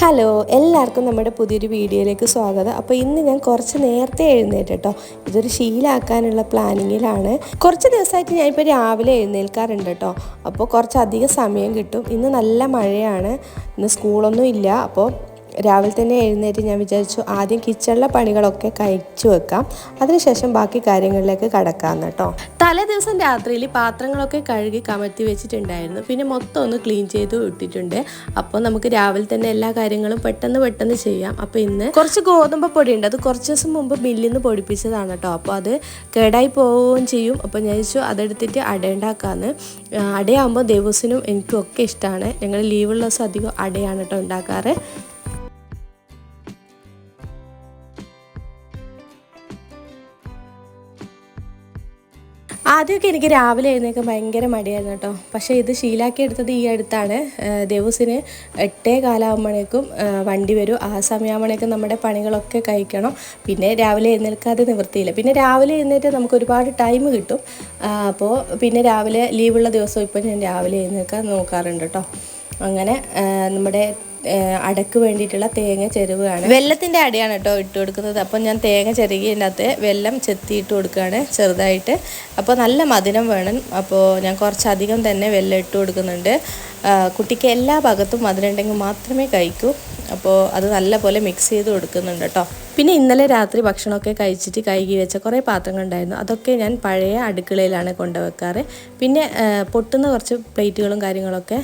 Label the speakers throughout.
Speaker 1: Hello എല്ലാവർക്കും നമ്മുടെ പുതിയൊരു വീഡിയോയിലേക്ക് സ്വാഗതം. അപ്പോൾ ഇന്ന് ഞാൻ കുറച്ച് നേരത്തെ എഴുന്നേറ്റ് കേട്ടോ ഇതൊരു ശീലാക്കാനുള്ള പ്ലാനിങ്ങിലാണ്. കുറച്ച് ദിവസമായിട്ട് ഇപ്പൊ രാവിലെ എഴുന്നേൽക്കാറുണ്ട് കേട്ടോ അപ്പോൾ കുറച്ചധികം സമയം കിട്ടും. ഇന്ന് നല്ല മഴയാണ്. ഇന്ന് സ്കൂളൊന്നും ഇല്ല. അപ്പോൾ രാവിലെ തന്നെ എഴുന്നേറ്റ് ഞാൻ വിചാരിച്ചു ആദ്യം കിച്ചണിലെ പണികളൊക്കെ കഴിച്ചു വെക്കാം. അതിനുശേഷം ബാക്കി കാര്യങ്ങളിലേക്ക് കടക്കാം കേട്ടോ. തലേ ദിവസം രാത്രിയിൽ പാത്രങ്ങളൊക്കെ കഴുകി കമഴ്ത്തി വെച്ചിട്ടുണ്ടായിരുന്നു. പിന്നെ മൊത്തം ഒന്ന് ക്ലീൻ ചെയ്ത് ഇട്ടിട്ടുണ്ട്. അപ്പോൾ നമുക്ക് രാവിലെ തന്നെ എല്ലാ കാര്യങ്ങളും പെട്ടെന്ന് പെട്ടെന്ന് ചെയ്യാം. അപ്പോൾ ഇന്ന് കുറച്ച് ഗോതമ്പ് പൊടി ഉണ്ട് അത് കുറച്ച് ദിവസം മുമ്പ് മില്ലിൽ നിന്ന് പൊടിപ്പിച്ചതാണ് കേട്ടോ. അപ്പോൾ അത് കേടായി പോവുകയും ചെയ്യും. അപ്പോൾ ഞാൻ ചോദിച്ചു അതെടുത്തിട്ട് അട ഉണ്ടാക്കാമെന്ന് അടയാകുമ്പോൾ ദിവസനും എനിക്കും ഒക്കെ ഇഷ്ടമാണ്. ഞങ്ങൾ ലീവുള്ള ദിവസം അധികം അടയാണ് കേട്ടോ ഉണ്ടാക്കാറ്. ആദ്യമൊക്കെ എനിക്ക് രാവിലെ എഴുന്നേക്ക് ഭയങ്കര മടിയായിരുന്നു കേട്ടോ. പക്ഷേ ഇത് ശീലാക്കി എടുത്തത് ഈ അടുത്താണ്. ദിവസത്തിന് എട്ടേ കാലാകുമ്പോഴേക്കും വണ്ടി വരും. ആ സമയമാകുമ്പോഴേക്കും നമ്മുടെ പണികളൊക്കെ കഴിക്കണം. പിന്നെ രാവിലെ എഴുന്നേൽക്കാതെ നിവൃത്തിയില്ല. പിന്നെ രാവിലെ എഴുന്നേറ്റ് നമുക്ക് ഒരുപാട് ടൈം കിട്ടും. അപ്പോൾ പിന്നെ രാവിലെ ലീവുള്ള ദിവസം ഇപ്പം ഞാൻ രാവിലെ എഴുന്നേൽക്കാൻ നോക്കാറുണ്ട് കേട്ടോ. അങ്ങനെ നമ്മുടെ അടക്ക് വേണ്ടിയിട്ടുള്ള തേങ്ങ ചെരുവാണ്. വെള്ളത്തിന്റെ അടിയാണ് കേട്ടോ ഇട്ട് കൊടുക്കുന്നത്. അപ്പോൾ ഞാൻ തേങ്ങ ചെരുകിയതിനകത്ത് വെള്ളം ചെത്തിയിട്ട് കൊടുക്കുകയാണ് ചെറുതായിട്ട്. അപ്പോൾ നല്ല മധുരം വേണം. അപ്പോൾ ഞാൻ കുറച്ചധികം തന്നെ വെള്ളം ഇട്ട് കൊടുക്കുന്നുണ്ട്. കുട്ടിക്ക് എല്ലാ ഭാഗത്തും മധുരം ഉണ്ടെങ്കിൽ മാത്രമേ കഴിക്കൂ. അപ്പോൾ അത് നല്ല പോലെ മിക്സ് ചെയ്ത് കൊടുക്കുന്നുണ്ട് കേട്ടോ. പിന്നെ ഇന്നലെ രാത്രി ഭക്ഷണമൊക്കെ കഴിച്ചിട്ട് കഴുകി വെച്ച കുറേ പാത്രങ്ങൾ ഉണ്ടായിരുന്നു. അതൊക്കെ ഞാൻ പഴയ അടുക്കളയിലാണ് കൊണ്ടുവെക്കാറ്. പിന്നെ പൊട്ടുന്ന കുറച്ച് പ്ലേറ്റുകളും കാര്യങ്ങളൊക്കെ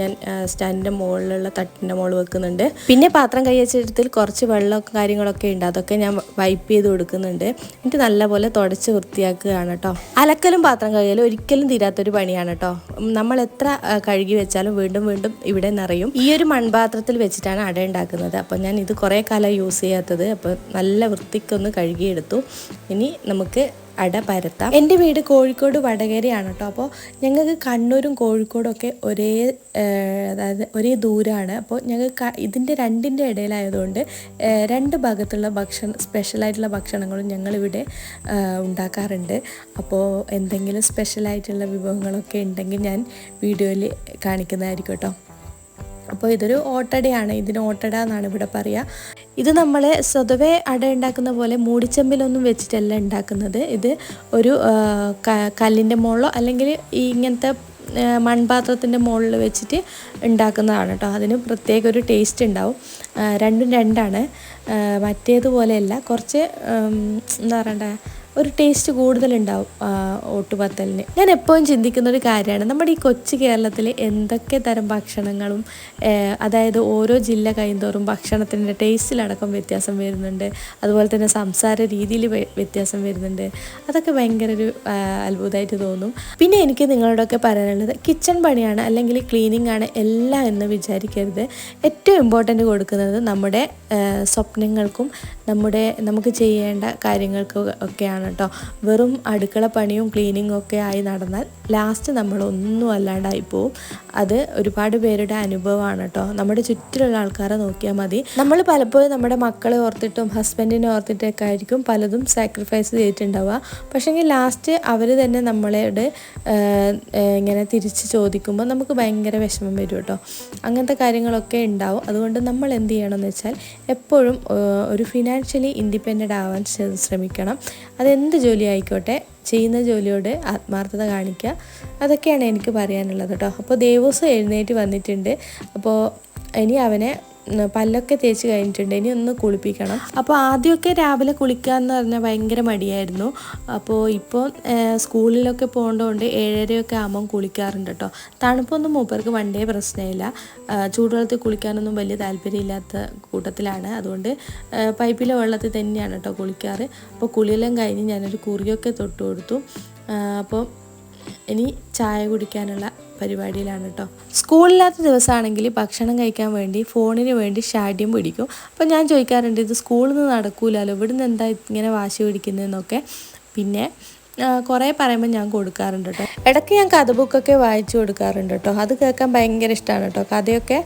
Speaker 1: ഞാൻ സ്റ്റാൻഡിന്റെ മുകളിലുള്ള തട്ടിന്റെ മുകളിൽ വെക്കുന്നുണ്ട്. പിന്നെ പാത്രം കൈവച്ചെടുത്തിൽ കുറച്ച് വെള്ളമൊക്കെ കാര്യങ്ങളൊക്കെ ഉണ്ട്. അതൊക്കെ ഞാൻ വൈപ്പ് ചെയ്ത് കൊടുക്കുന്നുണ്ട്. എന്നിട്ട് നല്ലപോലെ തുടച്ച് വൃത്തിയാക്കുകയാണ് കേട്ടോ അലക്കലും പാത്രം കഴുകലും ഒരിക്കലും തീരാത്തൊരു പണിയാണ് കേട്ടോ നമ്മൾ എത്ര കഴുകി വെച്ചാലും വീണ്ടും വീണ്ടും ഇവിടെ നിറയും. ഈ ഒരു മൺപാത്രത്തിൽ വെച്ചിട്ടാണ് അട ഉണ്ടാക്കുന്നത്. അപ്പോൾ ഞാൻ ഇത് കുറേ കാലം യൂസ് ചെയ്യാത്തത്. അപ്പോൾ നല്ല വൃത്തിക്കൊന്ന് കഴുകിയെടുത്തു. ഇനി നമുക്ക് അട പരത്താം. എന്റെ വീട് കോഴിക്കോട് വടകരയാണ് കേട്ടോ. അപ്പോൾ ഞങ്ങൾക്ക് കണ്ണൂരും കോഴിക്കോടും ഒക്കെ ഒരേ അതായത് ഒരേ ദൂരമാണ് അപ്പോൾ ഞങ്ങൾക്ക് ഇതിന്റെ രണ്ടിന്റെ ഇടയിലായതുകൊണ്ട് രണ്ട് ഭാഗത്തുള്ള ഭക്ഷണം സ്പെഷ്യലായിട്ടുള്ള ഭക്ഷണങ്ങളും ഞങ്ങളിവിടെ ഉണ്ടാക്കാറുണ്ട്. അപ്പോൾ എന്തെങ്കിലും സ്പെഷ്യലായിട്ടുള്ള വിഭവങ്ങളൊക്കെ ഉണ്ടെങ്കിൽ ഞാൻ വീഡിയോയിൽ കാണിക്കുന്നതായിരിക്കും കേട്ടോ. അപ്പോൾ ഇതൊരു ഓട്ടടയാണ്. ഇതിന് ഓട്ടട എന്നാണ് ഇവിടെ പറയുക ഇത് നമ്മൾ സ്വതവേ അട ഉണ്ടാക്കുന്ന പോലെ മൂടിച്ചമ്പിലൊന്നും വെച്ചിട്ടല്ല ഉണ്ടാക്കുന്നത്. ഇത് ഒരു കല്ലിന്റെ മുകളിലോ അല്ലെങ്കിൽ ഈ ഇങ്ങനത്തെ മൺപാത്രത്തിന്റെ മുകളിൽ വെച്ചിട്ട് ഉണ്ടാക്കുന്നതാണ് കേട്ടോ അതിന് പ്രത്യേക ഒരു ടേസ്റ്റ് ഉണ്ടാവും. രണ്ടും രണ്ടാണ്. മറ്റേതുപോലെയല്ല. കുറച്ച് എന്താ പറയണ്ടേ? ഒരു ടേസ്റ്റ് കൂടുതലുണ്ടാവും ഓട്ടുപത്തലിന്. ഞാൻ എപ്പോഴും ചിന്തിക്കുന്ന ഒരു കാര്യമാണ് നമ്മുടെ ഈ കൊച്ചു കേരളത്തിൽ എന്തൊക്കെ തരം ഭക്ഷണങ്ങളും അതായത് ഓരോ ജില്ല കഴിയുന്തോറും ഭക്ഷണത്തിന്റെ ടേസ്റ്റിലടക്കം വ്യത്യാസം വരുന്നുണ്ട്. അതുപോലെ തന്നെ സംസാര രീതിയിൽ വ്യത്യാസം വരുന്നുണ്ട്. അതൊക്കെ ഭയങ്കര ഒരു അത്ഭുതമായിട്ട് തോന്നും. പിന്നെ എനിക്ക് നിങ്ങളോടൊക്കെ പറയാനുള്ളത് കിച്ചൺ പണിയാണ് അല്ലെങ്കിൽ ക്ലീനിങ് ആണ് എല്ലാം എന്ന് വിചാരിക്കരുത്. ഏറ്റവും ഇമ്പോർട്ടന്റ് കൊടുക്കുന്നത് നമ്മുടെ സ്വപ്നങ്ങൾക്കും നമ്മുടെ നമുക്ക് ചെയ്യേണ്ട കാര്യങ്ങൾക്കും ഒക്കെയാണ് കേട്ടോ. വെറും അടുക്കള പണിയും ക്ലീനിങ്ങും ഒക്കെ ആയി നടന്നാൽ ലാസ്റ്റ് നമ്മൾ ഒന്നും അല്ലാണ്ടായി പോവും. അത് ഒരുപാട് പേരുടെ അനുഭവമാണ് കേട്ടോ. നമ്മുടെ ചുറ്റിലുള്ള ആൾക്കാരെ നോക്കിയാൽ മതി. നമ്മൾ പലപ്പോഴും നമ്മുടെ മക്കളെ ഓർത്തിട്ടും ഹസ്ബൻഡിനെ ഓർത്തിട്ടൊക്കെ ആയിരിക്കും പലതും സാക്രിഫൈസ് ചെയ്തിട്ടുണ്ടാവുക. പക്ഷേങ്കിൽ ലാസ്റ്റ് അവർ തന്നെ നമ്മളോട് ഇങ്ങനെ തിരിച്ച് ചോദിക്കുമ്പോൾ നമുക്ക് ഭയങ്കര വിഷമം വരും കേട്ടോ. അങ്ങനത്തെ കാര്യങ്ങളൊക്കെ ഉണ്ടാവും. അതുകൊണ്ട് നമ്മൾ എന്ത് ചെയ്യണമെന്ന് വെച്ചാൽ എപ്പോഴും ഒരു ഫിനാൻഷ്യലി ഇൻഡിപെൻഡന്റ് ആവാൻ ശ്രമിക്കണം. അതെന്ത് ജോലി ആയിക്കോട്ടെ ചെയ്യുന്ന ജോലിയോട് ആത്മാർത്ഥത കാണിക്കുക അതൊക്കെയാണ് എനിക്ക് പറയാനുള്ളത് കേട്ടോ. അപ്പോൾ ദേവസ്വം എഴുന്നേറ്റ് വന്നിട്ടുണ്ട്. അപ്പോൾ ഇനി അവനെ പല്ലൊക്കെ തേച്ച് കഴിഞ്ഞിട്ടുണ്ട്. ഇനി ഒന്ന് കുളിപ്പിക്കണം. അപ്പോൾ ആദ്യമൊക്കെ രാവിലെ കുളിക്കുക എന്ന് പറഞ്ഞാൽ ഭയങ്കര മടിയായിരുന്നു. അപ്പോൾ ഇപ്പോൾ സ്കൂളിലൊക്കെ പോകേണ്ടതുകൊണ്ട് ഏഴരയൊക്കെ ആകുമ്പം കുളിക്കാറുണ്ട് കേട്ടോ തണുപ്പൊന്നും മൂപ്പർക്ക് വണ്ടേ പ്രശ്നമില്ല. ചൂടുവെള്ളത്തിൽ കുളിക്കാനൊന്നും വലിയ താല്പര്യമില്ലാത്ത കൂട്ടത്തിലാണ്. അതുകൊണ്ട് പൈപ്പിലെ വെള്ളത്തിൽ തന്നെയാണ് കേട്ടോ കുളിക്കാറ്. അപ്പോൾ കുളിയെല്ലാം കഴിഞ്ഞ് ഞാനൊരു കുറിയൊക്കെ തൊട്ട് കൊടുത്തു. അപ്പോൾ ഇനി ചായ കുടിക്കാനുള്ള പരിപാടിയിലാണ് കേട്ടോ സ്കൂളില്ലാത്ത ദിവസമാണെങ്കിൽ ഭക്ഷണം കഴിക്കാൻ വേണ്ടി ഫോണിന് വേണ്ടി ഷാഡ്യം പിടിക്കും. അപ്പോൾ ഞാൻ ചോദിക്കാറുണ്ട് ഇത് സ്കൂളിൽ നിന്ന് നടക്കൂലല്ലോ ഇവിടുന്ന് എന്താ ഇങ്ങനെ വാശി പിടിക്കുന്നതെന്നൊക്കെ. പിന്നെ കുറേ പറയുമ്പോൾ ഞാൻ കൊടുക്കാറുണ്ട് കേട്ടോ ഇടയ്ക്ക് ഞാൻ കഥ ബുക്കൊക്കെ വായിച്ചു കൊടുക്കാറുണ്ട് കേട്ടോ അത് കേൾക്കാൻ ഭയങ്കര ഇഷ്ടമാണ് കേട്ടോ കഥയൊക്കെ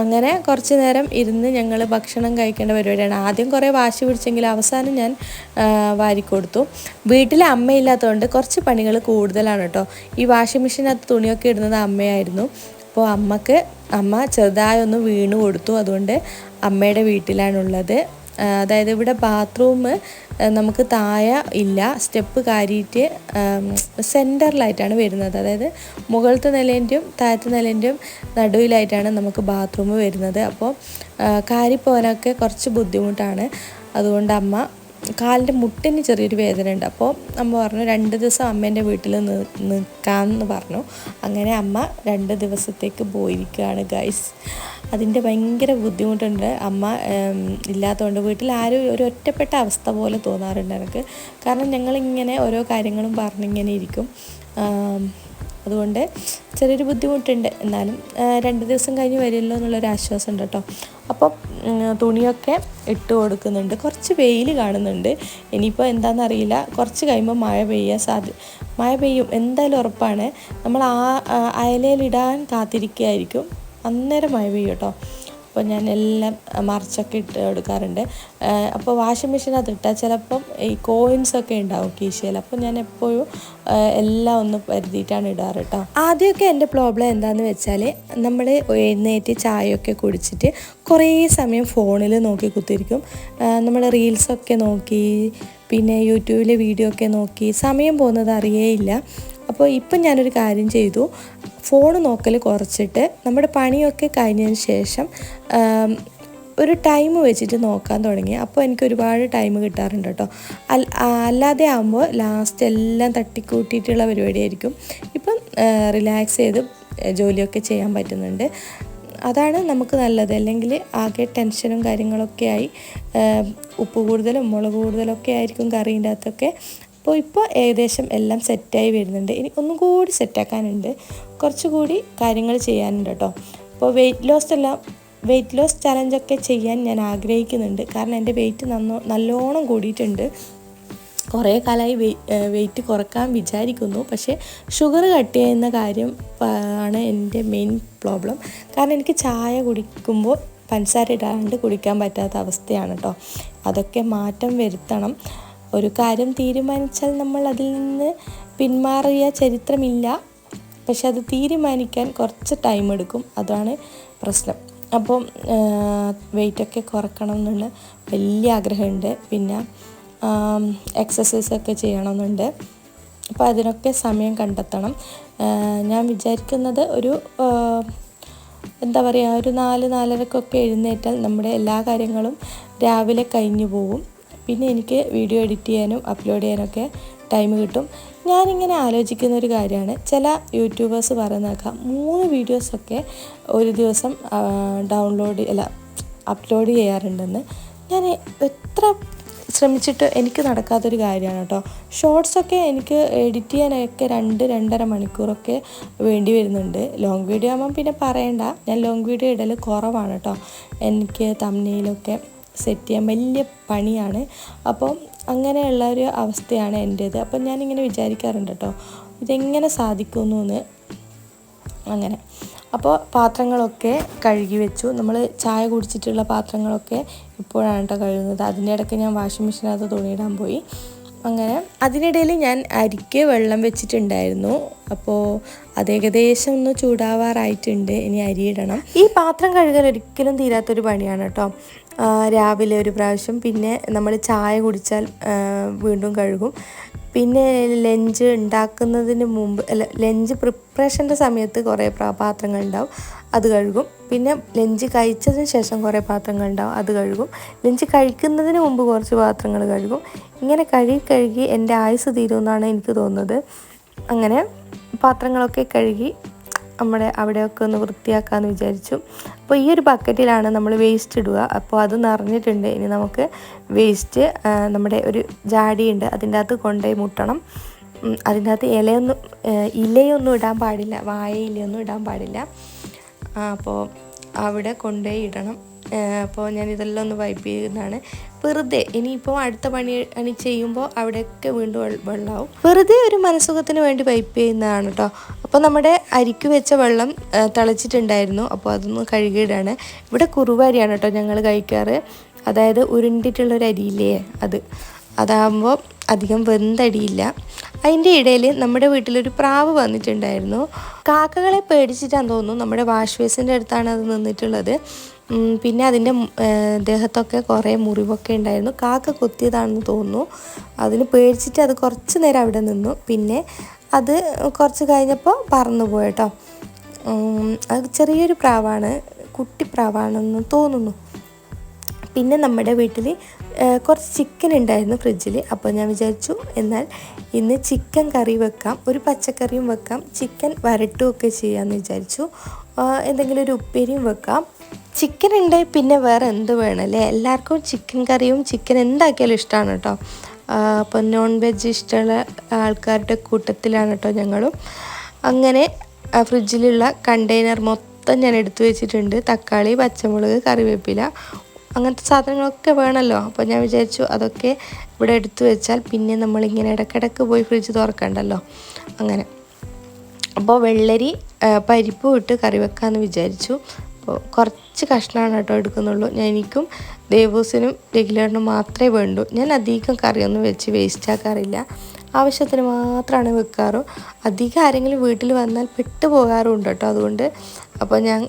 Speaker 1: അങ്ങനെ കുറച്ച് നേരം ഇരുന്ന് ഞങ്ങൾ ഭക്ഷണം കഴിക്കേണ്ട പരിപാടിയാണ്. ആദ്യം കുറേ വാശി പിടിച്ചെങ്കിൽ അവസാനം ഞാൻ വാരിക്കൊടുത്തു വീട്ടിൽ അമ്മയില്ലാത്തതുകൊണ്ട് കുറച്ച് പണികൾ കൂടുതലാണ് കേട്ടോ ഈ വാഷിംഗ് മെഷീനകത്ത് തുണിയൊക്കെ ഇടുന്നത് അമ്മയായിരുന്നു. അപ്പോൾ അമ്മയ്ക്ക് അമ്മ ചെറുതായൊന്ന് വീണ് കൊടുത്തു. അതുകൊണ്ട് അമ്മയുടെ വീട്ടിലാണുള്ളത്. അതായത് ഇവിടെ ബാത്റൂം നമുക്ക് താഴെ ഇല്ല. സ്റ്റെപ്പ് കാരിയിട്ട് സെന്ററിലായിട്ടാണ് വരുന്നത്. അതായത് മുകളിലത്തെ നിലേന്റെയും താഴത്തെ നിലേന്റെയും നടുവിലായിട്ടാണ് നമുക്ക് ബാത്റൂം വരുന്നത്. അപ്പോൾ കാരി കുറച്ച് ബുദ്ധിമുട്ടാണ്. അതുകൊണ്ട് അമ്മ കാലിന്റെ മുട്ടിന് ചെറിയൊരു വേദന ഉണ്ട് അപ്പോൾ അമ്മ പറഞ്ഞു രണ്ട് ദിവസം അമ്മേന്റെ വീട്ടിൽ നിൽക്കാമെന്ന് പറഞ്ഞു. അങ്ങനെ അമ്മ രണ്ട് ദിവസത്തേക്ക് പോയിരിക്കുകയാണ് ഗൈസ് അതിന്റെ ഭയങ്കര ബുദ്ധിമുട്ടുണ്ട്. അമ്മ ഇല്ലാത്തതുകൊണ്ട് വീട്ടിൽ ആരും ഒരു ഒറ്റപ്പെട്ട അവസ്ഥ പോലെ തോന്നാറുണ്ട് എനിക്ക്. കാരണം ഞങ്ങളിങ്ങനെ ഓരോ കാര്യങ്ങളും പറഞ്ഞിങ്ങനെ ഇരിക്കും. അതുകൊണ്ട് ചെറിയൊരു ബുദ്ധിമുട്ടുണ്ട്. എന്നാലും രണ്ട് ദിവസം കഴിഞ്ഞ് വരുമല്ലോ എന്നുള്ളൊരു ആശ്വാസം ഉണ്ട് കേട്ടോ അപ്പോൾ തുണിയൊക്കെ ഇട്ട് കൊടുക്കുന്നുണ്ട്. കുറച്ച് വെയിൽ കാണുന്നുണ്ട്. ഇനിയിപ്പോൾ എന്താണെന്നറിയില്ല കുറച്ച് കഴിയുമ്പോൾ മഴ പെയ്യാൻ സാധ്യ മഴ പെയ്യും. എന്തായാലും ഉറപ്പാണ്. നമ്മൾ ആ ആ, അയലയിലിടാൻ കാത്തിരിക്കുകയായിരിക്കും. അന്നേരം മഴ പെയ്യും കേട്ടോ. അപ്പോൾ ഞാൻ എല്ലാം മറിച്ചൊക്കെ ഇട്ട് കൊടുക്കാറുണ്ട് അപ്പോൾ വാഷിംഗ് മെഷീനകത്ത് ഇട്ടാൽ ചിലപ്പം ഈ കോയിൻസ് ഒക്കെ ഉണ്ടാവും കീശയിൽ. അപ്പോൾ ഞാൻ എപ്പോഴും എല്ലാം ഒന്ന് പരുതിയിട്ടാണ് ഇടാറ് കേട്ടോ ആദ്യമൊക്കെ എന്റെ പ്രോബ്ലം എന്താണെന്ന് വെച്ചാൽ നമ്മൾ എഴുന്നേറ്റ് ചായയൊക്കെ കുടിച്ചിട്ട് കുറേ സമയം ഫോണിൽ നോക്കി കുത്തിരിക്കും നമ്മൾ റീൽസൊക്കെ നോക്കി പിന്നെ യൂട്യൂബിലെ വീഡിയോ ഒക്കെ നോക്കി സമയം പോകുന്നത് അറിയേയില്ല. അപ്പോൾ ഇപ്പം ഞാനൊരു കാര്യം ചെയ്തു. ഫോൺ നോക്കൽ കുറച്ചിട്ട് നമ്മുടെ പണിയൊക്കെ കഴിഞ്ഞതിന് ശേഷം ഒരു ടൈം വെച്ചിട്ട് നോക്കാൻ തുടങ്ങി. അപ്പോൾ എനിക്ക് ഒരുപാട് ടൈം കിട്ടാറുണ്ട് കേട്ടോ. അല്ലാതെ ആകുമ്പോൾ ലാസ്റ്റ് എല്ലാം തട്ടിക്കൂട്ടിയിട്ടുള്ള പരിപാടിയായിരിക്കും. ഇപ്പം റിലാക്സ് ചെയ്ത് ജോലിയൊക്കെ ചെയ്യാൻ പറ്റുന്നുണ്ട്. അതാണ് നമുക്ക് നല്ലത്. അല്ലെങ്കിൽ ആകെ ടെൻഷനും കാര്യങ്ങളൊക്കെ ആയി ഉപ്പ് കൂടുതലും മുളക് കൂടുതലൊക്കെ ആയിരിക്കും കറീന്റെ അകത്തൊക്കെ. അപ്പോൾ ഇപ്പോൾ ഏകദേശം എല്ലാം സെറ്റായി വരുന്നുണ്ട്. ഇനി ഒന്നും കൂടി സെറ്റാക്കാനുണ്ട് കുറച്ചുകൂടി കാര്യങ്ങൾ ചെയ്യാനുണ്ട് കേട്ടോ. അപ്പോൾ വെയിറ്റ് ലോസ് എല്ലാം വെയിറ്റ് ലോസ് ചലഞ്ചൊക്കെ ചെയ്യാൻ ഞാൻ ആഗ്രഹിക്കുന്നുണ്ട്. കാരണം എന്റെ വെയിറ്റ് നന്നോ നല്ലോണം കൂടിയിട്ടുണ്ട്. കുറേ കാലമായി വെയിറ്റ് കുറയ്ക്കാൻ വിചാരിക്കുന്നു. പക്ഷേ ഷുഗർ കട്ട് ചെയ്യുന്ന കാര്യം ആണ് എന്റെ മെയിൻ പ്രോബ്ലം കാരണം എനിക്ക് ചായ കുടിക്കുമ്പോൾ പഞ്ചസാര ഇടാണ്ട് കുടിക്കാൻ പറ്റാത്ത അവസ്ഥയാണ് കേട്ടോ. അതൊക്കെ മാറ്റം വരുത്തണം. ഒരു കാര്യം തീരുമാനിച്ചാൽ നമ്മൾ അതിൽ നിന്ന് പിന്മാറിയ ചരിത്രമില്ല. പക്ഷെ അത് തീരുമാനിക്കാൻ കുറച്ച് ടൈം എടുക്കും. അതാണ് പ്രശ്നം. അപ്പം വെയിറ്റൊക്കെ കുറക്കണം എന്നുള്ള വലിയ ആഗ്രഹമുണ്ട്. പിന്നെ എക്സസൈസ് ഒക്കെ ചെയ്യണമെന്നുണ്ട്. അപ്പോൾ അതിനൊക്കെ സമയം കണ്ടെത്തണം. ഞാൻ വിചാരിക്കുന്നത് ഒരു എന്താ പറയുക ഒരു നാല് നാലരക്കൊക്കെ എഴുന്നേറ്റാൽ നമ്മുടെ എല്ലാ കാര്യങ്ങളും രാവിലെ കഴിഞ്ഞു പോകും പിന്നെ എനിക്ക് വീഡിയോ എഡിറ്റ് ചെയ്യാനും അപ്ലോഡ് ചെയ്യാനൊക്കെ ടൈം കിട്ടും. ഞാനിങ്ങനെ ആലോചിക്കുന്ന ഒരു കാര്യമാണ്. ചില യൂട്യൂബേഴ്സ് പറയുന്നേക്കാം മൂന്ന് വീഡിയോസൊക്കെ ഒരു ദിവസം ഡൗൺലോഡ് അല്ല അപ്ലോഡ് ചെയ്യാറുണ്ടെന്ന്. ഞാൻ എത്ര ശ്രമിച്ചിട്ട് എനിക്ക് നടക്കാത്തൊരു കാര്യമാണ് കേട്ടോ. ഷോർട്സൊക്കെ എനിക്ക് എഡിറ്റ് ചെയ്യാനൊക്കെ രണ്ട് രണ്ടര മണിക്കൂറൊക്കെ വേണ്ടി വരുന്നുണ്ട്. ലോങ് വീഡിയോ ആകുമ്പം പിന്നെ പറയണ്ട. ഞാൻ ലോങ് വീഡിയോ ഇടൽ കുറവാണ് കേട്ടോ. എനിക്ക് തമ്മിലൊക്കെ സെറ്റ് ചെയ്യാൻ വലിയ പണിയാണ്. അപ്പോൾ അങ്ങനെയുള്ള ഒരു അവസ്ഥയാണ് എന്റേത്. അപ്പം ഞാനിങ്ങനെ വിചാരിക്കാറുണ്ട് കേട്ടോ ഇതെങ്ങനെ സാധിക്കുന്നു എന്ന് അങ്ങനെ. അപ്പോൾ പാത്രങ്ങളൊക്കെ കഴുകി വെച്ചു. നമ്മൾ ചായ കുടിച്ചിട്ടുള്ള പാത്രങ്ങളൊക്കെ ഇപ്പോഴാണ് കേട്ടോ കഴുകുന്നത്. അതിന്റെ ഇടയ്ക്ക് ഞാൻ വാഷിംഗ് മെഷീനകത്ത് തുണിയിടാൻ പോയി. അങ്ങനെ. അതിനിടയിൽ ഞാൻ അരിക്ക് വെള്ളം വെച്ചിട്ടുണ്ടായിരുന്നു. അപ്പോൾ അത് ഏകദേശം ഒന്ന് ചൂടാവാറായിട്ടുണ്ട്. ഇനി അരിയിടണം ഈ പാത്രം കഴുകൽ ഒരിക്കലും തീരാത്തൊരു പണിയാണ് കേട്ടോ. രാവിലെ ഒരു പ്രാവശ്യം പിന്നെ നമ്മൾ ചായ കുടിച്ചാൽ വീണ്ടും കഴുകും. പിന്നെ ലഞ്ച് ഉണ്ടാക്കുന്നതിന് മുമ്പ് അല്ല ലഞ്ച് പ്രിപ്പറേഷന്റെ സമയത്ത് കുറേ പാത്രങ്ങൾ ഉണ്ടാവും അത് കഴുകും. പിന്നെ ലഞ്ച് കഴിച്ചതിന് ശേഷം കുറേ പാത്രങ്ങൾ ഉണ്ടാവും അത് കഴുകും. ലഞ്ച് കഴിക്കുന്നതിന് മുമ്പ് കുറച്ച് പാത്രങ്ങൾ കഴുകും. ഇങ്ങനെ കഴുകി കഴുകി എന്റെ ആയുസ് തീരുമെന്നാണ് എനിക്ക് തോന്നുന്നത്. അങ്ങനെ പാത്രങ്ങളൊക്കെ കഴുകി നമ്മുടെ അവിടെയൊക്കെ ഒന്ന് വൃത്തിയാക്കാമെന്ന് വിചാരിച്ചു. അപ്പോൾ ഈ ഒരു ബക്കറ്റിലാണ് നമ്മൾ വേസ്റ്റ് ഇടുക. അപ്പോൾ അത് നിറഞ്ഞിട്ടുണ്ട്. ഇനി നമുക്ക് വേസ്റ്റ് നമ്മുടെ ഒരു ജാടിയുണ്ട്. അതിന്റെ അകത്ത് കൊണ്ടുപോയി മുട്ടണം. അതിന്റെ അകത്ത് ഇലയൊന്നും ഇലയൊന്നും ഇടാൻ പാടില്ല. വായ ഇലയൊന്നും ഇടാൻ പാടില്ല. അപ്പോൾ അവിടെ കൊണ്ടുപോയി ഇടണം. അപ്പോൾ ഞാൻ ഇതെല്ലാം ഒന്ന് വൈപ്പ് ചെയ്യുന്നതാണ്. വെറുതെ ഇനിയിപ്പോൾ അടുത്ത പണി പണി ചെയ്യുമ്പോൾ അവിടെയൊക്കെ വീണ്ടും വെള്ളം വെള്ളമാവും വെറുതെ ഒരു മനസുഖത്തിന് വേണ്ടി വൈപ്പ് ചെയ്യുന്നതാണ് കേട്ടോ അപ്പോൾ നമ്മുടെ അരിക്ക് വെച്ച വെള്ളം തിളച്ചിട്ടുണ്ടായിരുന്നു. അപ്പോൾ അതൊന്ന് കഴുകിയിടാണ്. ഇവിടെ കുറുവരിയാണ് കേട്ടോ ഞങ്ങൾ കഴിക്കാറ്. അതായത് ഉരുണ്ടിട്ടുള്ളൊരു അരിയില്ലേ അത്. അതാകുമ്പോൾ അധികം വെന്തടിയില്ല. അതിന്റെ ഇടയിൽ നമ്മുടെ വീട്ടിലൊരു പ്രാവ് വന്നിട്ടുണ്ടായിരുന്നു. കാക്കകളെ പേടിച്ചിട്ടാന്ന് തോന്നുന്നു നമ്മുടെ വാഷ് ബേസിന്റെ അടുത്താണ് അത് നിന്നിട്ടുള്ളത്. പിന്നെ അതിന്റെ ദേഹത്തൊക്കെ കുറേ മുറിവൊക്കെ ഉണ്ടായിരുന്നു. കാക്ക കൊത്തിയതാണെന്ന് തോന്നുന്നു. അതിന് പേടിച്ചിട്ട് അത് കുറച്ച് നേരം അവിടെ നിന്നു. പിന്നെ അത് കുറച്ച് കഴിഞ്ഞപ്പോൾ പറന്നു പോയിട്ടോ അത് ചെറിയൊരു പ്രാവാണ് കുട്ടിപ്രാവാണെന്ന് തോന്നുന്നു. പിന്നെ നമ്മുടെ വീട്ടിൽ കുറച്ച് ചിക്കൻ ഉണ്ടായിരുന്നു ഫ്രിഡ്ജിൽ അപ്പോൾ ഞാൻ വിചാരിച്ചു എന്നാൽ ഇന്ന് ചിക്കൻ കറി വെക്കാം ഒരു പച്ചക്കറിയും വെക്കാം ചിക്കൻ വരട്ടുമൊക്കെ ചെയ്യാമെന്ന് വിചാരിച്ചു. എന്തെങ്കിലും ഒരു ഉപ്പേരിയും വെക്കാം. ചിക്കൻ ഉണ്ട് പിന്നെ വേറെ എന്ത് വേണം അല്ലേ? എല്ലാവർക്കും ചിക്കൻ കറിയും ചിക്കൻ എന്താക്കിയാലും ഇഷ്ടമാണ് കേട്ടോ. അപ്പോൾ നോൺ വെജ് ഇഷ്ടമുള്ള ആൾക്കാരുടെ കൂട്ടത്തിലാണ് കേട്ടോ ഞങ്ങളും. അങ്ങനെ ഫ്രിഡ്ജിലുള്ള കണ്ടെയ്നർ മൊത്തം ഞാൻ എടുത്തു വെച്ചിട്ടുണ്ട്. തക്കാളി പച്ചമുളക് കറിവേപ്പില. അങ്ങനത്തെ സാധനങ്ങളൊക്കെ വേണമല്ലോ. അപ്പോൾ ഞാൻ വിചാരിച്ചു അതൊക്കെ ഇവിടെ എടുത്തു വെച്ചാൽ പിന്നെ നമ്മളിങ്ങനെ ഇടയ്ക്കിടയ്ക്ക് പോയി ഫ്രിഡ്ജ് തുറക്കണ്ടല്ലോ. അങ്ങനെ. അപ്പോൾ വെള്ളരി പരിപ്പ് ഇട്ട് കറി വെക്കാമെന്ന് വിചാരിച്ചു. അപ്പോൾ കുറച്ച് കഷ്ണമാണ് കേട്ടോ എടുക്കുന്നുള്ളൂ. ഞാൻ എനിക്കും ദേവൂസിനും രഗുലറിനും മാത്രമേ വേണ്ടൂ. ഞാൻ അധികം കറിയൊന്നും വെച്ച് വേസ്റ്റ് ആക്കാറില്ല. ആവശ്യത്തിന് മാത്രമാണ് വെക്കാറ്. അധികം ആരെങ്കിലും വീട്ടിൽ വന്നാൽ പെട്ടു പോകാറുണ്ട് കേട്ടോ അതുകൊണ്ട്. അപ്പോൾ ഞാൻ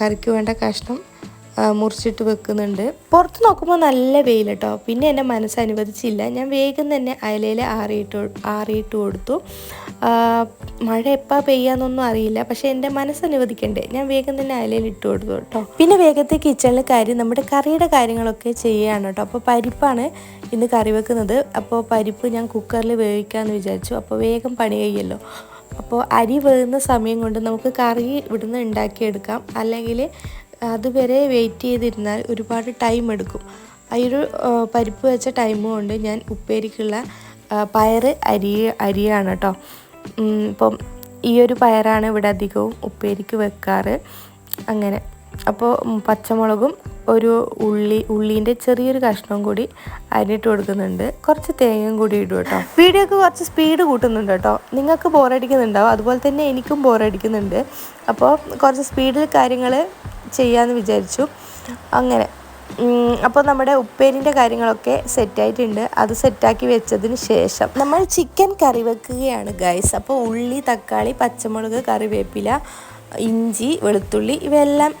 Speaker 1: കറിക്ക് വേണ്ട കഷ്ണം മുറിച്ചിട്ട് വെക്കുന്നുണ്ട്. പുറത്ത് നോക്കുമ്പോൾ നല്ല വെയിൽ കേട്ടോ പിന്നെ എന്റെ മനസ്സ് അനുവദിച്ചില്ല ഞാൻ വേഗം തന്നെ അയലയിൽ ആറിയിട്ട് ആറിയിട്ട് കൊടുത്തു. മഴ എപ്പോൾ പെയ്യാന്നൊന്നും അറിയില്ല. പക്ഷേ എന്റെ മനസ്സ് അനുവദിക്കണ്ടേ ഞാൻ വേഗം തന്നെ അയലയിൽ ഇട്ട് കൊടുത്തു കേട്ടോ. പിന്നെ വേഗത്തെ കിച്ചണിലെ കാര്യം നമ്മുടെ കറിയുടെ കാര്യങ്ങളൊക്കെ ചെയ്യുകയാണ് കേട്ടോ. അപ്പോൾ പരിപ്പാണ് ഇന്ന് കറി വെക്കുന്നത്. അപ്പോൾ പരിപ്പ് ഞാൻ കുക്കറിൽ വേവിക്കാമെന്ന് വിചാരിച്ചു. അപ്പോൾ വേഗം പണി കഴിയല്ലോ. അപ്പോൾ അരി വേകുന്ന സമയം കൊണ്ട് നമുക്ക് കറി ഇവിടുന്ന് ഉണ്ടാക്കിയെടുക്കാം. അല്ലെങ്കിൽ അതുവരെ വെയിറ്റ് ചെയ്തിരുന്നാൽ ഒരുപാട് ടൈം എടുക്കും. ആ ഒരു പരിപ്പ് വെച്ച ടൈം കൊണ്ട് ഞാൻ ഉപ്പേരിക്കുള്ള പയർ അരി അരിയാണ് കേട്ടോ ഇപ്പം ഈ ഒരു പയറാണ് ഇവിടെ അധികവും ഉപ്പേരിക്ക് വെക്കാറ്. അങ്ങനെ. അപ്പോൾ പച്ചമുളകും ഒരു ഉള്ളി ഉള്ളീന്റെ ചെറിയൊരു കഷ്ണവും കൂടി അരിഞ്ഞിട്ട് കൊടുക്കുന്നുണ്ട്. കുറച്ച് തേങ്ങയും കൂടി ഇടും കേട്ടോ. വീഡിയോക്ക് കുറച്ച് സ്പീഡ് കൂട്ടുന്നുണ്ട് കേട്ടോ. നിങ്ങൾക്ക് ബോറടിക്കുന്നുണ്ടാവും അതുപോലെ തന്നെ എനിക്കും ബോറടിക്കുന്നുണ്ട് അപ്പോൾ കുറച്ച് സ്പീഡിൽ കാര്യങ്ങൾ ചെയ്യാമെന്ന് വിചാരിച്ചു. അങ്ങനെ. അപ്പോൾ നമ്മുടെ ഉപ്പേരിന്റെ കാര്യങ്ങളൊക്കെ സെറ്റായിട്ടുണ്ട് അത് സെറ്റാക്കി വെച്ചതിന് ശേഷം നമ്മൾ ചിക്കൻ കറി വെക്കുകയാണ് ഗൈസ് അപ്പോൾ ഉള്ളി തക്കാളി പച്ചമുളക് കറിവേപ്പില ഇഞ്ചി വെളുത്തുള്ളി ഇവയെല്ലാം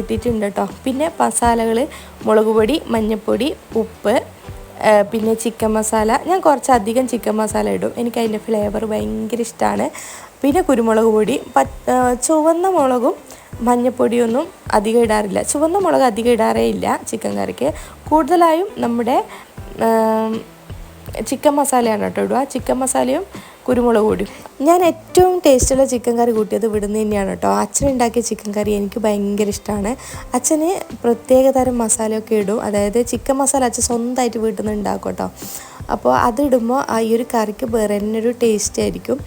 Speaker 1: ഇട്ടിട്ടുണ്ട് കേട്ടോ പിന്നെ മസാലകൾ മുളക് പൊടി മഞ്ഞൾപ്പൊടി ഉപ്പ് പിന്നെ ചിക്കൻ മസാല. ഞാൻ കുറച്ചധികം ചിക്കൻ മസാല ഇടും. എനിക്ക് അതിന്റെ ഫ്ലേവർ ഭയങ്കര ഇഷ്ടമാണ് പിന്നെ കുരുമുളക് പൊടി ചുവന്ന മുളകും മഞ്ഞപ്പൊടിയൊന്നും അധികം ഇടാറില്ല. ചുവന്ന മുളക് അധികം ഇടാറേ ഇല്ല ചിക്കൻ കറിക്ക്. കൂടുതലായും നമ്മുടെ ചിക്കൻ മസാലയാണ് കേട്ടോ ഇടുക. ചിക്കൻ മസാലയും കുരുമുളക് പൊടിയും ഞാൻ ഏറ്റവും ടേസ്റ്റുള്ള ചിക്കൻ കറി കൂട്ടിയത് ഇവിടുന്ന് തന്നെയാണ് കേട്ടോ. അച്ഛൻ ഉണ്ടാക്കിയ ചിക്കൻ കറി എനിക്ക് ഭയങ്കര ഇഷ്ടമാണ് അച്ഛന് പ്രത്യേക തരം മസാലയൊക്കെ ഇടും. അതായത് ചിക്കൻ മസാല അച്ഛൻ സ്വന്തമായിട്ട് വീട്ടിൽ നിന്ന് ഉണ്ടാക്കും കേട്ടോ. അപ്പോൾ അതിടുമ്പോൾ ആ ഈ ഒരു കറിക്ക് വേറെ തന്നെ ഒരു ടേസ്റ്റ് ആയിരിക്കും.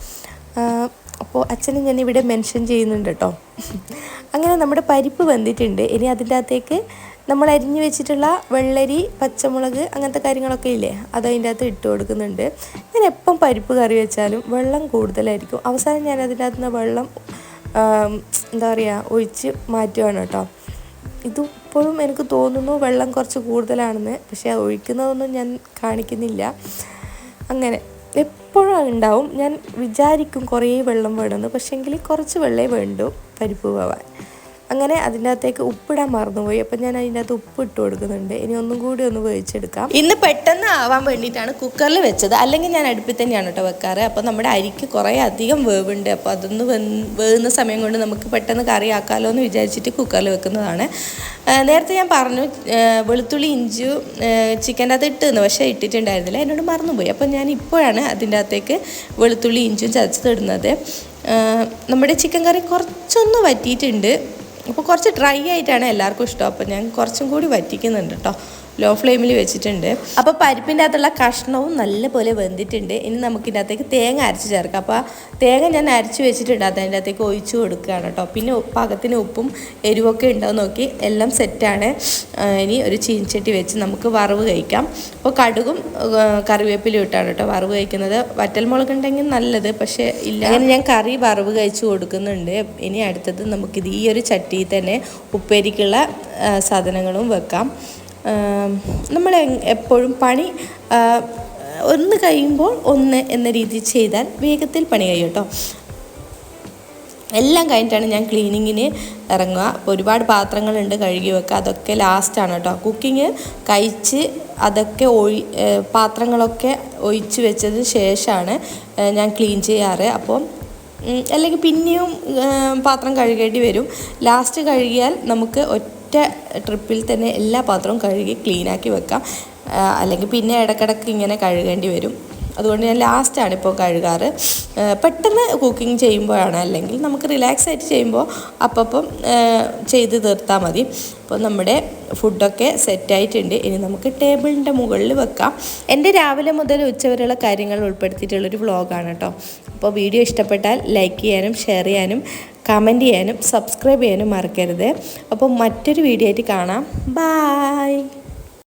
Speaker 1: അപ്പോൾ അച്ഛനെ ഞാൻ ഇവിടെ മെൻഷൻ ചെയ്യുന്നുണ്ട് കേട്ടോ. അങ്ങനെ നമ്മുടെ പരിപ്പ് വെന്തിട്ടുണ്ട്. ഇനി അതിന്റെ അകത്തേക്ക് നമ്മൾ അരിഞ്ഞു വെച്ചിട്ടുള്ള വെള്ളരി പച്ചമുളക് അങ്ങനത്തെ കാര്യങ്ങളൊക്കെ ഇല്ലേ? അത് അതിന്റെ അകത്ത് ഇട്ട് കൊടുക്കുന്നുണ്ട്. ഞാൻ എപ്പം പരിപ്പ് കറി വെച്ചാലും വെള്ളം കൂടുതലായിരിക്കും. അവസാനം ഞാൻ അതിന്റെ അകത്തുനിന്ന് വെള്ളം എന്താ പറയുക ഒഴിച്ച് മാറ്റുകയാണ് കേട്ടോ. ഇതിപ്പോഴും എനിക്ക് തോന്നുന്നു വെള്ളം കുറച്ച് കൂടുതലാണെന്ന്. പക്ഷേ ഒഴിക്കുന്നതൊന്നും ഞാൻ കാണിക്കുന്നില്ല. അങ്ങനെ എപ്പോഴും ഉണ്ടാവും. ഞാൻ വിചാരിക്കും കുറേ വെള്ളം വേണമെന്ന്. പക്ഷേങ്കിൽ കുറച്ച് വെള്ളമേ വേണ്ടു പരിപ്പ് പോവാൻ. അങ്ങനെ അതിന്റെ അകത്തേക്ക് ഉപ്പിടാൻ മറന്നുപോയി. അപ്പം ഞാൻ അതിന്റെ അകത്ത് ഉപ്പ് ഇട്ട് കൊടുക്കുന്നുണ്ട്. ഇനി ഒന്നും കൂടി ഒന്ന് വേവിച്ചെടുക്കാം. ഇന്ന് പെട്ടെന്ന് ആവാൻ വേണ്ടിയിട്ടാണ് കുക്കറിൽ വെച്ചത്. അല്ലെങ്കിൽ ഞാൻ അടുപ്പിൽ തന്നെയാണ് കേട്ടോ വെക്കാറ്. അപ്പോൾ നമ്മുടെ അരിക്ക് കുറേ അധികം വേവുണ്ട്. അപ്പോൾ അതൊന്ന് വേവുന്ന സമയം കൊണ്ട് നമുക്ക് പെട്ടെന്ന് കറി ആക്കാമല്ലോ എന്ന് വിചാരിച്ചിട്ട് കുക്കറിൽ വെക്കുന്നതാണ്. നേരത്തെ ഞാൻ പറഞ്ഞു വെളുത്തുള്ളി ഇഞ്ചി ചിക്കന്റെ അകത്ത് ഇട്ടെന്ന് പക്ഷേ ഇട്ടിട്ടുണ്ടായിരുന്നില്ല. എന്നോട് മറന്നുപോയി. അപ്പോൾ ഞാൻ ഇപ്പോഴാണ് അതിന്റെ അകത്തേക്ക് വെളുത്തുള്ളി ഇഞ്ചും ചതച്ചതിടുന്നത് നമ്മുടെ ചിക്കൻ കറി കുറച്ചൊന്ന് വറ്റിയിട്ടുണ്ട്. അപ്പോൾ കുറച്ച് ഡ്രൈ ആയിട്ടാണ് എല്ലാവർക്കും ഇഷ്ടം. അപ്പോൾ ഞാൻ കുറച്ചും കൂടി വറ്റിക്കുന്നുണ്ട് കേട്ടോ ലോ ഫ്ലെയിമിൽ വെച്ചിട്ടുണ്ട്. അപ്പോൾ പരിപ്പിന്റെ അകത്തുള്ള കഷ്ണവും നല്ലപോലെ വെന്തിട്ടുണ്ട്. ഇനി നമുക്ക് ഇതിന്റെ അകത്തേക്ക് തേങ്ങ അരച്ച് ചേർക്കാം. അപ്പോൾ ആ തേങ്ങ ഞാൻ അരച്ച് വെച്ചിട്ടുണ്ട്. അത് അതിന്റെ അകത്തേക്ക് ഒഴിച്ച് കൊടുക്കുകയാണ് കേട്ടോ. പിന്നെ പാകത്തിന് ഉപ്പും എരിവൊക്കെ ഉണ്ടോ നോക്കി. എല്ലാം സെറ്റാണ്. ഇനി ഒരു ചീൻചട്ടി വെച്ച് നമുക്ക് വറവ് കഴിക്കാം. അപ്പോൾ കടുകും കറിവേപ്പിലും ഇട്ടാണ് കേട്ടോ വറവ് കഴിക്കുന്നത്. വറ്റൽമുളക് ഉണ്ടെങ്കിൽ നല്ലത് പക്ഷേ ഇല്ല. അങ്ങനെ ഞാൻ കറി വറവ് കഴിച്ച് കൊടുക്കുന്നുണ്ട്. ഇനി അടുത്തത് നമുക്കിത് ഈ ഒരു ചട്ടിയിൽ തന്നെ ഉപ്പേരിക്കുള്ള സാധനങ്ങളും വെക്കാം. നമ്മൾ എപ്പോഴും പണി ഒന്ന് കഴിയുമ്പോൾ ഒന്ന് എന്ന രീതിയിൽ ചെയ്താൽ വേഗത്തിൽ പണി കഴിയും കേട്ടോ. എല്ലാം കഴിഞ്ഞിട്ടാണ് ഞാൻ ക്ലീനിങ്ങിന് ഇറങ്ങുക. അപ്പോൾ ഒരുപാട് പാത്രങ്ങളുണ്ട് കഴുകി വെക്കുക. അതൊക്കെ ലാസ്റ്റാണ് കേട്ടോ. കുക്കിങ് കഴിച്ച് അതൊക്കെ ഒഴി പാത്രങ്ങളൊക്കെ ഒഴിച്ച് വെച്ചതിന് ശേഷമാണ് ഞാൻ ക്ലീൻ ചെയ്യാറ്. അപ്പോൾ അല്ലെങ്കിൽ പിന്നെയും പാത്രം കഴുകേണ്ടി വരും. ലാസ്റ്റ് കഴുകിയാൽ നമുക്ക് ഒറ്റ ട്രിപ്പിൽ തന്നെ എല്ലാ പാത്രവും കഴുകി ക്ലീനാക്കി വെക്കാം. അല്ലെങ്കിൽ പിന്നെ ഇടക്കിടക്ക് ഇങ്ങനെ കഴുകേണ്ടി വരും. അതുകൊണ്ട് ഞാൻ ലാസ്റ്റാണ് ഇപ്പോൾ കഴുകാറ്. പെട്ടെന്ന് കുക്കിംഗ് ചെയ്യുമ്പോഴാണ് അല്ലെങ്കിൽ നമുക്ക് റിലാക്സ് ആയിട്ട് ചെയ്യുമ്പോൾ അപ്പം ചെയ്ത് തീർത്താൽ മതി. അപ്പോൾ നമ്മുടെ ഫുഡൊക്കെ സെറ്റായിട്ടുണ്ട് ഇനി നമുക്ക് ടേബിളിന്റെ മുകളിൽ വെക്കാം. എന്റെ രാവിലെ മുതൽ ഉച്ചവരെയുള്ള കാര്യങ്ങൾ ഉൾപ്പെടുത്തിയിട്ടുള്ളൊരു വ്ളോഗാണ് കേട്ടോ. അപ്പോൾ വീഡിയോ ഇഷ്ടപ്പെട്ടാൽ ലൈക്ക് ചെയ്യാനും ഷെയർ ചെയ്യാനും കമന്റ് ചെയ്യാനും സബ്സ്ക്രൈബ് ചെയ്യാനും മറക്കരുത്. അപ്പോൾ മറ്റൊരു വീഡിയോ ആയിട്ട് കാണാം. ബായ്